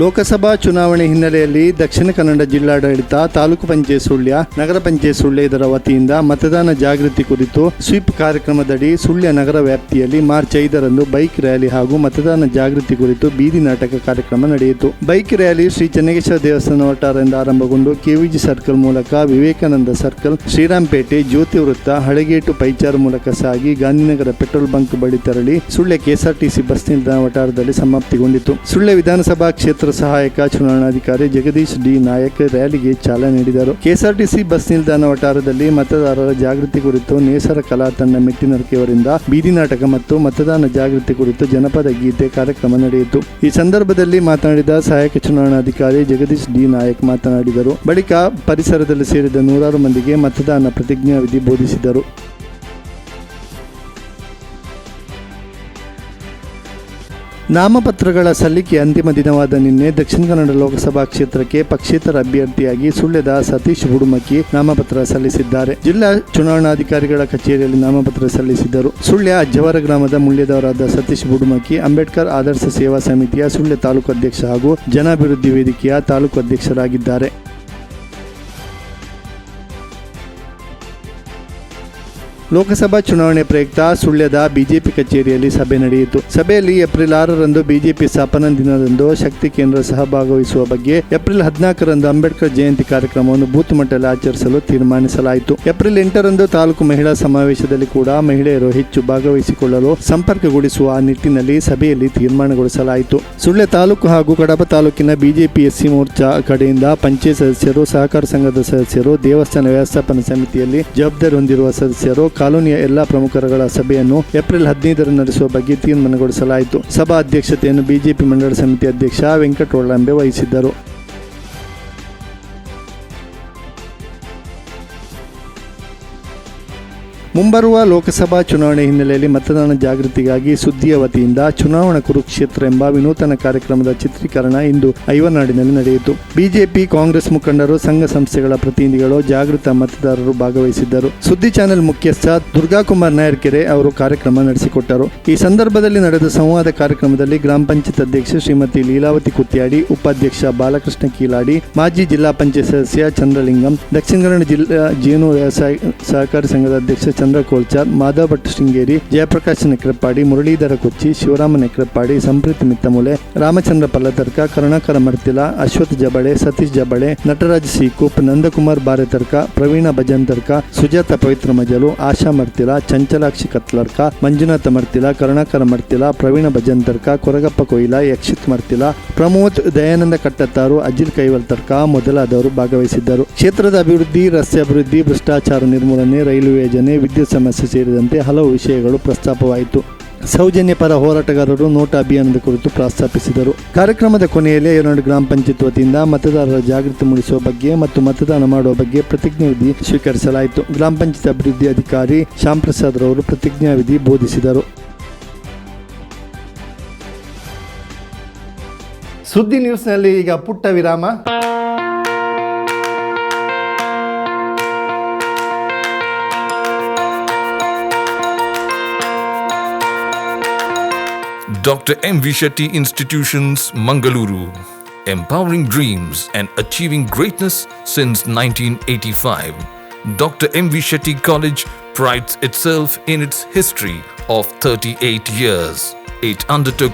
ಲೋಕಸಭಾ ಚುನಾವಣೆ ಹಿನ್ನೆಲೆಯಲ್ಲಿ ದಕ್ಷಿಣ ಕನ್ನಡ ಜಿಲ್ಲಾಡಳಿತ ತಾಲೂಕು ಪಂಚಾಯತ್ ಸುಳ್ಯ ನಗರ ಪಂಚಾಯತ್ ಸುಳ್ಯ ಇದರ ವತಿಯಿಂದ ಮತದಾನ ಜಾಗೃತಿ ಕುರಿತು ಸ್ವೀಪ್ ಕಾರ್ಯಕ್ರಮದಡಿ ಸುಳ್ಯ ನಗರ ವ್ಯಾಪ್ತಿಯಲ್ಲಿ ಮಾರ್ಚ್ ಐದರಂದು ಬೈಕ್ ರ್ಯಾಲಿ ಹಾಗೂ ಮತದಾನ ಜಾಗೃತಿ ಕುರಿತು ಬೀದಿ ನಾಟಕ ಕಾರ್ಯಕ್ರಮ ನಡೆಯಿತು. ಬೈಕ್ ರ್ಯಾಲಿ ಶ್ರೀ ಚನ್ನಗೇಶ್ವರ ದೇವಸ್ಥಾನ ವಟಾರದಿಂದ ಆರಂಭಗೊಂಡು ಕೆವಿಜಿ ಸರ್ಕಲ್ ಮೂಲಕ ವಿವೇಕಾನಂದ ಸರ್ಕಲ್ ಶ್ರೀರಾಮ್ಪೇಟೆ ಜ್ಯೋತಿ ವೃತ್ತ, ಹಳಗೇಟು, ಪೈಚಾರ್ ಮೂಲಕ ಸಾಗಿ ಗಾಂಧಿನಗರ ಪೆಟ್ರೋಲ್ ಬಂಕ್ ಬಳಿ ತೆರಳಿ ಸುಳ್ಯ ಕೆಎಸ್ಆರ್ಟಿಸಿ ಬಸ್ ನಿಲ್ದಾಣ ವಠಾರದಲ್ಲಿ ಸಮಾಪ್ತಿಗೊಂಡಿತು. ಸುಳ್ಯ ವಿಧಾನಸಭಾ ಕ್ಷೇತ್ರ ಸಹಾಯಕ ಚುನಾವಣಾಧಿಕಾರಿ ಜಗದೀಶ್ ಡಿ. ನಾಯಕ್ ರ್ಯಾಲಿಗೆ ಚಾಲನೆ ನೀಡಿದರು. ಕೆಎಸ್ಆರ್ಟಿಸಿ ಬಸ್ ನಿಲ್ದಾಣ ವಟಾರದಲ್ಲಿ ಮತದಾರರ ಜಾಗೃತಿ ಕುರಿತು ನೇಸರ ಕಲಾ ತಂಡ ಮೆಟ್ಟಿನರ್ಕೆಯವರಿಂದ ಬೀದಿ ನಾಟಕ ಮತ್ತು ಮತದಾನ ಜಾಗೃತಿ ಕುರಿತು ಜನಪದ ಗೀತೆ ಕಾರ್ಯಕ್ರಮ ನಡೆಯಿತು. ಈ ಸಂದರ್ಭದಲ್ಲಿ ಮಾತನಾಡಿದ ಸಹಾಯಕ ಚುನಾವಣಾಧಿಕಾರಿ ಜಗದೀಶ್ ಡಿ. ನಾಯಕ್ ಮಾತನಾಡಿದರು. ಬಳಿಕ ಪರಿಸರದಲ್ಲಿ ಸೇರಿದ ನೂರಾರು ಮಂದಿಗೆ ಮತದಾನ ಪ್ರತಿಜ್ಞಾವಿಧಿ ಬೋಧಿಸಿದರು. ನಾಮಪತ್ರಗಳ ಸಲ್ಲಿಕೆ ಅಂತಿಮ ದಿನವಾದ ನಿನ್ನೆ ದಕ್ಷಿಣ ಕನ್ನಡ ಲೋಕಸಭಾ ಕ್ಷೇತ್ರಕ್ಕೆ ಪಕ್ಷೇತರ ಅಭ್ಯರ್ಥಿಯಾಗಿ ಸುಳ್ಯದ ಸತೀಶ್ ಬುಡುಮಕ್ಕಿ ನಾಮಪತ್ರ ಸಲ್ಲಿಸಿದ್ದಾರೆ. ಜಿಲ್ಲಾ ಚುನಾವಣಾಧಿಕಾರಿಗಳ ಕಚೇರಿಯಲ್ಲಿ ನಾಮಪತ್ರ ಸಲ್ಲಿಸಿದ್ದರು. ಸುಳ್ಯ ಅಜ್ಜವರ ಗ್ರಾಮದ ಮುಳ್ಯದವರಾದ ಸತೀಶ್ ಬುಡುಮಕ್ಕಿ ಅಂಬೇಡ್ಕರ್ ಆದರ್ಶ ಸೇವಾ ಸಮಿತಿಯ ಸುಳ್ಯ ತಾಲೂಕು ಅಧ್ಯಕ್ಷ ಹಾಗೂ ಜನಾಭಿವೃದ್ಧಿ ವೇದಿಕೆಯ ತಾಲೂಕು ಅಧ್ಯಕ್ಷರಾಗಿದ್ದಾರೆ. ಲೋಕಸಭಾ ಚುನಾವಣೆ ಪ್ರಯುಕ್ತ ಸುಳ್ಯದ ಬಿಜೆಪಿ ಕಚೇರಿಯಲ್ಲಿ ಸಭೆ ನಡೆಯಿತು. ಸಭೆಯಲ್ಲಿ ಏಪ್ರಿಲ್ ಆರರಂದು ಬಿಜೆಪಿ ಸ್ಥಾಪನಾ ದಿನದಂದು ಶಕ್ತಿ ಕೇಂದ್ರ ಸಹ ಭಾಗವಹಿಸುವ ಬಗ್ಗೆ ಏಪ್ರಿಲ್ ಹದಿನಾಲ್ಕರಂದು ಅಂಬೇಡ್ಕರ್ ಜಯಂತಿ ಕಾರ್ಯಕ್ರಮವನ್ನು ಬೂತ್ ಮಟ್ಟದಲ್ಲಿ ಆಚರಿಸಲು ತೀರ್ಮಾನಿಸಲಾಯಿತು. ಏಪ್ರಿಲ್ ಎಂಟರಂದು ತಾಲೂಕು ಮಹಿಳಾ ಸಮಾವೇಶದಲ್ಲಿ ಕೂಡ ಮಹಿಳೆಯರು ಹೆಚ್ಚು ಭಾಗವಹಿಸಿಕೊಳ್ಳಲು ಸಂಪರ್ಕಗೊಳಿಸುವ ನಿಟ್ಟಿನಲ್ಲಿ ಸಭೆಯಲ್ಲಿ ತೀರ್ಮಾನಗೊಳಿಸಲಾಯಿತು. ಸುಳ್ಯ ತಾಲೂಕು ಹಾಗೂ ಕಡಬ ತಾಲೂಕಿನ ಬಿಜೆಪಿ ಎಸ್ಸಿ ಮೋರ್ಚಾ ಕಡೆಯಿಂದ ಪಂಚಾಯತ್ ಸದಸ್ಯರು, ಸಹಕಾರ ಸಂಘದ ಸದಸ್ಯರು, ದೇವಸ್ಥಾನ ವ್ಯವಸ್ಥಾಪನಾ ಸಮಿತಿಯಲ್ಲಿ ಜವಾಬ್ದಾರಿ ಹೊಂದಿರುವ ಸದಸ್ಯರು ಕಾಲೋನಿಯ ಎಲ್ಲಾ ಪ್ರಮುಖರುಗಳ ಸಭೆಯನ್ನು ಏಪ್ರಿಲ್ ಹದಿನೈದರಂದು ನಡೆಸುವ ಬಗ್ಗೆ ತೀರ್ಮಾನಗೊಳಿಸಲಾಯಿತು. ಸಭಾ ಅಧ್ಯಕ್ಷತೆಯನ್ನು ಬಿಜೆಪಿ ಮಂಡಳ ಸಮಿತಿ ಅಧ್ಯಕ್ಷ ವೆಂಕಟರೊಳ್ಳಂಬೆ ವಹಿಸಿದ್ದರು. ಮುಂಬರುವ ಲೋಕಸಭಾ ಚುನಾವಣೆ ಹಿನ್ನೆಲೆಯಲ್ಲಿ ಮತದಾನ ಜಾಗೃತಿಗಾಗಿ ಸುದ್ದಿಯ ವತಿಯಿಂದ ಚುನಾವಣಾ ಕುರುಕ್ಷೇತ್ರ ಎಂಬ ವಿನೂತನ ಕಾರ್ಯಕ್ರಮದ ಚಿತ್ರೀಕರಣ ಇಂದು ಐವನಾಡಿನಲ್ಲಿ ನಡೆಯಿತು. ಬಿಜೆಪಿ, ಕಾಂಗ್ರೆಸ್ ಮುಖಂಡರು, ಸಂಘ ಸಂಸ್ಥೆಗಳ ಪ್ರತಿನಿಧಿಗಳು ಜಾಗೃತ ಮತದಾರರು ಭಾಗವಹಿಸಿದ್ದರು. ಸುದ್ದಿ ಚಾನೆಲ್ ಮುಖ್ಯಸ್ಥ ದುರ್ಗಾಕುಮಾರ್ ನಾಯರ್ಕೆರೆ ಅವರು ಕಾರ್ಯಕ್ರಮ ನಡೆಸಿಕೊಟ್ಟರು. ಈ ಸಂದರ್ಭದಲ್ಲಿ ನಡೆದ ಸಂವಾದ ಕಾರ್ಯಕ್ರಮದಲ್ಲಿ ಗ್ರಾಮ ಪಂಚಾಯತ್ ಅಧ್ಯಕ್ಷ ಶ್ರೀಮತಿ ಲೀಲಾವತಿ ಕುತ್ಯಾಡಿ ಉಪಾಧ್ಯಕ್ಷ ಬಾಲಕೃಷ್ಣ ಕೀಲಾಡಿ, ಮಾಜಿ ಜಿಲ್ಲಾ ಪಂಚಾಯತ್ ಸದಸ್ಯ ಚಂದ್ರಲಿಂಗಂ, ದಕ್ಷಿಣ ಕನ್ನಡ ಜಿಲ್ಲಾ ಜೇನು ವ್ಯವಸಾಯ ಸಹಕಾರಿ ಸಂಘದ ಅಧ್ಯಕ್ಷ ಚಂದ್ರ ಕೋಲ್ಚಾರ್, ಮಾಧವ ಭಟ್ ಶೃಂಗೇರಿ, ಜಯಪ್ರಕಾಶ್ ನೆಕ್ರಪ್ಪಾಡಿ ಮುರಳೀಧರ ಕೊಚ್ಚಿ, ಶಿವರಾಮ ನೆಕ್ರಪ್ಪಾಡಿ ಸಂಪ್ರೀತ್ ಮಿತ್ತಮೂಲೆ, ರಾಮಚಂದ್ರ ಪಲ್ಲತರ್ಕ, ಕರುಣಾಕರ ಮರ್ತಿಲ, ಅಶ್ವಥ್ ಜಬಳೆ, ಸತೀಶ್ ಜಬಳೆ, ನಟರಾಜ್ ಸೀಕೂಪ್ ನಂದಕುಮಾರ್ ಬಾರೆತರ್ಕ ಪ್ರವೀಣ ಭಜಂತರ್ಕ, ಸುಜಾತ ಪವಿತ್ರ ಮಜಲು, ಆಶಾ ಮರ್ತಿಲ, ಚಂಚಲಾಕ್ಷಿ ಕತ್ಲರ್ಕ, ಮಂಜುನಾಥ ಮರ್ತಿಲ, ಕರುಣಾಕರ ಮರ್ತಿಲ, ಪ್ರವೀಣ ಭಜಂತರ್ಕ, ಕೊರಗಪ್ಪ ಕೊಯ್ಲ, ಯಕ್ಷಿತ್ ಮರ್ತಿಲ ಪ್ರಮೋದ್ ದಯಾನಂದ ಕಟ್ಟತ್ತಾರು ಅಜಿಲ್ ಕೈವಲ್ತರ್ಕ ಮೊದಲಾದವರು ಭಾಗವಹಿಸಿದ್ದರು. ಕ್ಷೇತ್ರದ ಅಭಿವೃದ್ಧಿ, ರಸ್ತೆ ಅಭಿವೃದ್ಧಿ, ಭ್ರಷ್ಟಾಚಾರ ನಿರ್ಮೂಲನೆ ರೈಲು ಯೋಜನೆ, ವಿದ್ಯುತ್ ಸಮಸ್ಯೆ ಸೇರಿದಂತೆ ಹಲವು ವಿಷಯಗಳು ಪ್ರಸ್ತಾಪವಾಯಿತು. ಸೌಜನ್ಯ ಪರ ಹೋರಾಟಗಾರರು ನೋಟಾ ಅಭಿಯಾನದ ಕುರಿತು ಪ್ರಸ್ತಾಪಿಸಿದರು. ಕಾರ್ಯಕ್ರಮದ ಕೊನೆಯಲ್ಲಿ ಎರಡು ಗ್ರಾಮ ಪಂಚಾಯತ್ ವತಿಯಿಂದ ಮತದಾರರ ಜಾಗೃತಿ ಮೂಡಿಸುವ ಬಗ್ಗೆ ಮತ್ತು ಮತದಾನ ಮಾಡುವ ಬಗ್ಗೆ ಪ್ರತಿಜ್ಞಾವಿಧಿ ಸ್ವೀಕರಿಸಲಾಯಿತು. ಗ್ರಾಮ ಪಂಚಾಯತ್ ಅಭಿವೃದ್ಧಿ ಅಧಿಕಾರಿ ಶ್ಯಾಮ್ ಪ್ರಸಾದ್ ರವರು ಪ್ರತಿಜ್ಞಾವಿಧಿ ಬೋಧಿಸಿದರು. ಸುದ್ದಿ ನ್ಯೂಸ್ನಲ್ಲಿ ಈಗ ಪುಟ್ಟ ವಿರಾಮ Dr. M. V. Shetty Institutions, Mangaluru. Empowering dreams and achieving greatness since 1985. Dr. M. V. Shetty College prides itself in its history of 38 years. It undertook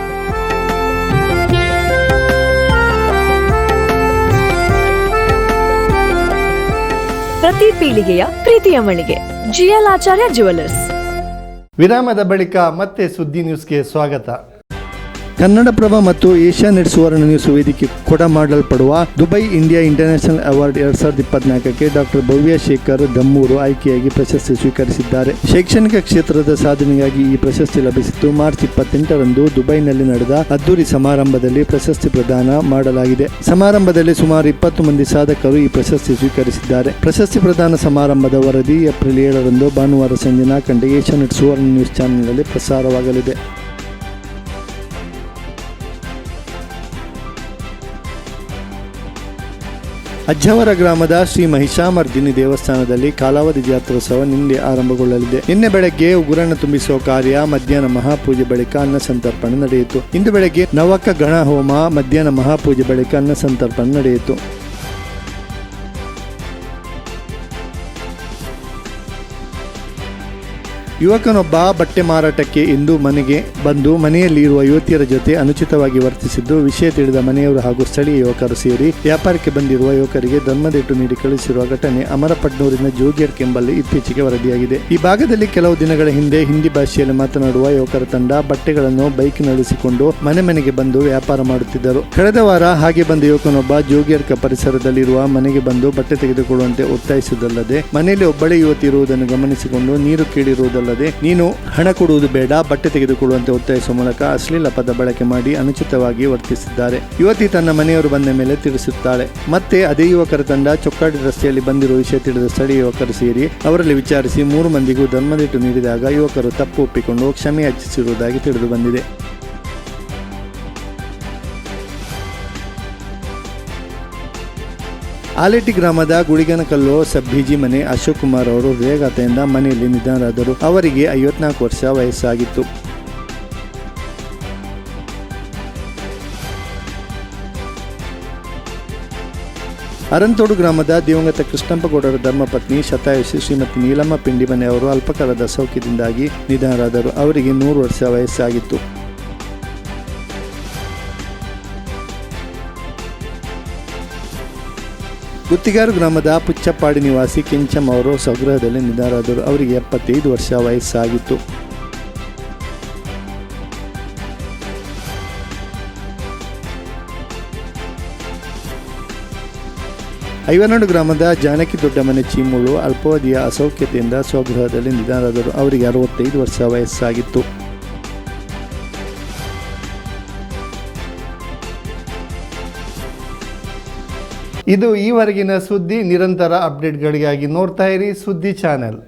ಪ್ರತಿ ಪೀಳಿಗೆಯ ಪ್ರೀತಿಯ ಮಳಿಗೆ. ಜಿಎಲ್ ಆಚಾರ್ಯ ಜುವೆಲ್ಲರ್ಸ್ ವಿರಾಮದ ಬಳಿಕ ಮತ್ತೆ ಸುದ್ದಿ ನ್ಯೂಸ್ಗೆ ಸ್ವಾಗತ. ಕನ್ನಡಪ್ರಭ ಮತ್ತು ಏಷ್ಯಾ ನೆಟ್ ಸುವರ್ಣ ನ್ಯೂಸ್ ವೇದಿಕೆ ಕೊಡ ಮಾಡಲ್ಪಡುವ ದುಬೈ ಇಂಡಿಯಾ ಇಂಟರ್ನ್ಯಾಷನಲ್ ಅವಾರ್ಡ್ ಎರಡ್ ಸಾವಿರದ ಇಪ್ಪತ್ನಾಲ್ಕಕ್ಕೆ ಡಾಕ್ಟರ್ ಭವ್ಯ ಶೇಖರ್ ದಮ್ಮೂರು ಆಯ್ಕೆಯಾಗಿ ಪ್ರಶಸ್ತಿ ಸ್ವೀಕರಿಸಿದ್ದಾರೆ. ಶೈಕ್ಷಣಿಕ ಕ್ಷೇತ್ರದ ಸಾಧನೆಗಾಗಿ ಈ ಪ್ರಶಸ್ತಿ ಲಭಿಸಿದ್ದು ಮಾರ್ಚ್ ಇಪ್ಪತ್ತೆಂಟರಂದು ದುಬೈನಲ್ಲಿ ನಡೆದ ಅದ್ದೂರಿ ಸಮಾರಂಭದಲ್ಲಿ ಪ್ರಶಸ್ತಿ ಪ್ರದಾನ ಮಾಡಲಾಗಿದೆ. ಸಮಾರಂಭದಲ್ಲಿ ಸುಮಾರು ಇಪ್ಪತ್ತು ಮಂದಿ ಸಾಧಕರು ಈ ಪ್ರಶಸ್ತಿ ಸ್ವೀಕರಿಸಿದ್ದಾರೆ. ಪ್ರಶಸ್ತಿ ಪ್ರದಾನ ಸಮಾರಂಭದ ವರದಿ ಏಪ್ರಿಲ್ ಏಳರಂದು ಭಾನುವಾರ ಸಂಜೆ ನಾಲ್ಕು ಗಂಟೆಗೆ ಏಷ್ಯಾ ನೆಟ್ ಸುವರ್ಣ ನ್ಯೂಸ್ ಚಾನೆಲ್ನಲ್ಲಿ ಪ್ರಸಾರವಾಗಲಿದೆ. ಅಜ್ಜವರ ಗ್ರಾಮದ ಶ್ರೀ ಮಹಿಷಾಮರ್ದಿನಿ ದೇವಸ್ಥಾನದಲ್ಲಿ ಕಾಲಾವಧಿ ಜಾತ್ರೋತ್ಸವ ನಿನ್ನೆ ಆರಂಭಗೊಳ್ಳಲಿದೆ. ನಿನ್ನೆ ಬೆಳಗ್ಗೆ ಉಗುರನ್ನು ತುಂಬಿಸುವ ಕಾರ್ಯ ಮಧ್ಯಾಹ್ನ ಮಹಾಪೂಜೆ ಬಳಿಕ ಅನ್ನ ಸಂತರ್ಪಣೆ ನಡೆಯಿತು. ಇಂದು ಬೆಳಗ್ಗೆ ನವಕ ಗಣ ಹೋಮ ಮಧ್ಯಾಹ್ನ ಮಹಾಪೂಜೆ ಬಳಿಕ ಅನ್ನ ಸಂತರ್ಪಣೆ ನಡೆಯಿತು. ಯುವಕನೊಬ್ಬ ಬಟ್ಟೆ ಮಾರಾಟಕ್ಕೆ ಎಂದು ಮನೆಗೆ ಬಂದು ಮನೆಯಲ್ಲಿ ಇರುವ ಯುವತಿಯರ ಜೊತೆ ಅನುಚಿತವಾಗಿ ವರ್ತಿಸಿದ್ದು ವಿಷಯ ತಿಳಿದ ಮನೆಯವರು ಹಾಗೂ ಸ್ಥಳೀಯ ಯುವಕರು ಸೇರಿ ವ್ಯಾಪಾರಕ್ಕೆ ಬಂದಿರುವ ಯುವಕರಿಗೆ ಧರ್ಮದೇಟು ನೀಡಿ ಕಳುಹಿಸಿರುವ ಘಟನೆ ಅಮರಪಟ್ನೂರಿನ ಜೋಗಿಯರ್ ಕೆಂಬಲ್ಲಿ ಇತ್ತೀಚೆಗೆ ವರದಿಯಾಗಿದೆ. ಈ ಭಾಗದಲ್ಲಿ ಕೆಲವು ದಿನಗಳ ಹಿಂದೆ ಹಿಂದಿ ಭಾಷೆಯಲ್ಲಿ ಮಾತನಾಡುವ ಯುವಕರ ತಂಡ ಬಟ್ಟೆಗಳನ್ನು ಬೈಕ್ ನಡೆಸಿಕೊಂಡು ಮನೆ ಮನೆಗೆ ಬಂದು ವ್ಯಾಪಾರ ಮಾಡುತ್ತಿದ್ದರು. ಕಳೆದ ವಾರ ಹಾಗೆ ಬಂದ ಯುವಕನೊಬ್ಬ ಜೋಗಿಯರ್ಕ ಪರಿಸರದಲ್ಲಿರುವ ಮನೆಗೆ ಬಂದು ಬಟ್ಟೆ ತೆಗೆದುಕೊಳ್ಳುವಂತೆ ಒತ್ತಾಯಿಸುವುದಲ್ಲದೆ ಮನೆಯಲ್ಲಿ ಒಬ್ಬಳೇ ಯುವತಿ ಇರುವುದನ್ನು ಗಮನಿಸಿಕೊಂಡು ನೀರು ಕೇಳಿರುವುದಲ್ಲದೆ ಅಲ್ಲದೆ ನೀನು ಹಣ ಕೊಡುವುದು ಬೇಡ, ಬಟ್ಟೆ ತೆಗೆದುಕೊಳ್ಳುವಂತೆ ಒತ್ತಾಯಿಸುವ ಮೂಲಕ ಅಶ್ಲೀಲ ಪದ ಬಳಕೆ ಮಾಡಿ ಅನುಚಿತವಾಗಿ ವರ್ತಿಸಿದ್ದಾರೆ. ಯುವತಿ ತನ್ನ ಮನೆಯವರು ಬಂದ ಮೇಲೆ ತಿಳಿಸುತ್ತಾಳೆ. ಮತ್ತೆ ಅದೇ ಯುವಕರ ತಂಡ ಚೊಕ್ಕಾಡಿ ರಸ್ತೆಯಲ್ಲಿ ಬಂದಿರುವ ವಿಷಯ ತಿಳಿದ ಸ್ಥಳೀಯ ಯುವಕರು ಸೇರಿ ಅವರಲ್ಲಿ ವಿಚಾರಿಸಿ ಮೂರು ಮಂದಿಗೂ ಧರ್ಮದಿಟ್ಟು ನೀಡಿದಾಗ ಯುವಕರು ತಪ್ಪು ಒಪ್ಪಿಕೊಂಡು ಕ್ಷಮೆ ಯಾಚಿಸಿರುವುದಾಗಿ ತಿಳಿದು ಬಂದಿದೆ. ಆಲೇಟಿ ಗ್ರಾಮದ ಗುಡಿಗನಕಲ್ಲು ಸಬ್ಬಿಜಿ ಮನೆ ಅಶೋಕ್ ಕುಮಾರ್ ಅವರು ವೇಗತೆಯಿಂದ ಮನೆಯಲ್ಲಿ ನಿಧನರಾದರು. ಅವರಿಗೆ ಐವತ್ನಾಲ್ಕು ವರ್ಷ ವಯಸ್ಸಾಗಿತ್ತು. ಅರಂತೋಡು ಗ್ರಾಮದ ದಿವಂಗತ ಕೃಷ್ಣಪ್ಪಗೌಡರ ಧರ್ಮಪತ್ನಿ ಶತಾಯುಷಿ ಶ್ರೀಮತಿ ನೀಲಮ್ಮ ಪಿಂಡಿಮನೆ ಅವರು ಅಲ್ಪಕಾಲದ ಸೌಖ್ಯದಿಂದಾಗಿ ನಿಧನರಾದರು. ಅವರಿಗೆ ನೂರು ವರ್ಷ ವಯಸ್ಸಾಗಿತ್ತು. ಗುತ್ತಿಗಾರು ಗ್ರಾಮದ ಪುಚ್ಚಪ್ಪಾಡಿ ನಿವಾಸಿ ಕೆಂಚಮ್ಮ ಅವರು ಸ್ವಗೃಹದಲ್ಲಿ ನಿಧನರಾದರು. ಅವರಿಗೆ ಎಪ್ಪತ್ತೈದು ವರ್ಷ ವಯಸ್ಸಾಗಿತ್ತು. ಐವನಾಡು ಗ್ರಾಮದ ಜಾನಕಿ ದೊಡ್ಡಮನೆ ಚೀಮುಳು ಅಲ್ಪಾವಧಿಯ ಅಸೌಖ್ಯತೆಯಿಂದ ಸ್ವಗೃಹದಲ್ಲಿ ನಿಧನರಾದರು. ಅವರಿಗೆ ಅರವತ್ತೈದು ವರ್ಷ ವಯಸ್ಸಾಗಿತ್ತು. ಇದು ಈವರೆಗಿನ ಸುದ್ದಿ ನಿರಂತರ ಅಪ್ಡೇಟ್ಗಳಿಗಾಗಿ ನೋಡ್ತಾ ಇರಿ ಸುದ್ದಿ ಚಾನೆಲ್.